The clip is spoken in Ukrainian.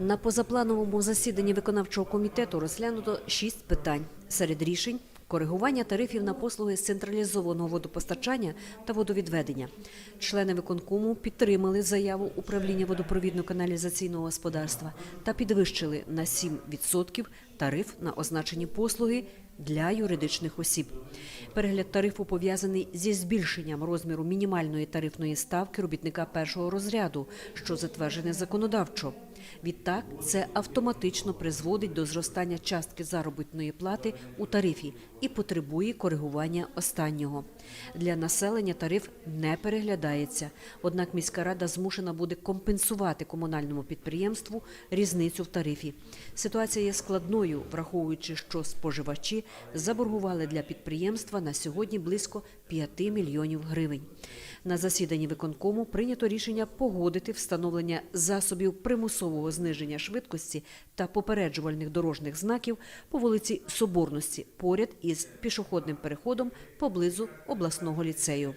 На позаплановому засіданні виконавчого комітету розглянуто шість питань. Серед рішень коригування тарифів на послуги з централізованого водопостачання та водовідведення. Члени виконкому підтримали заяву управління водопровідно-каналізаційного господарства та підвищили на 7% тариф на означені послуги для юридичних осіб. Перегляд тарифу пов'язаний зі збільшенням розміру мінімальної тарифної ставки робітника першого розряду, що затверджене законодавчо. Відтак, це автоматично призводить до зростання частки заробітної плати у тарифі і потребує коригування останнього. Для населення тариф не переглядається, однак міська рада змушена буде компенсувати комунальному підприємству різницю в тарифі. Ситуація є складною, враховуючи, що споживачі заборгували для підприємства на сьогодні близько 5 мільйонів гривень. На засіданні виконкому прийнято рішення погодити встановлення засобів примусового зниження швидкості та попереджувальних дорожніх знаків по вулиці Соборності поряд із пішохідним переходом поблизу обласного ліцею.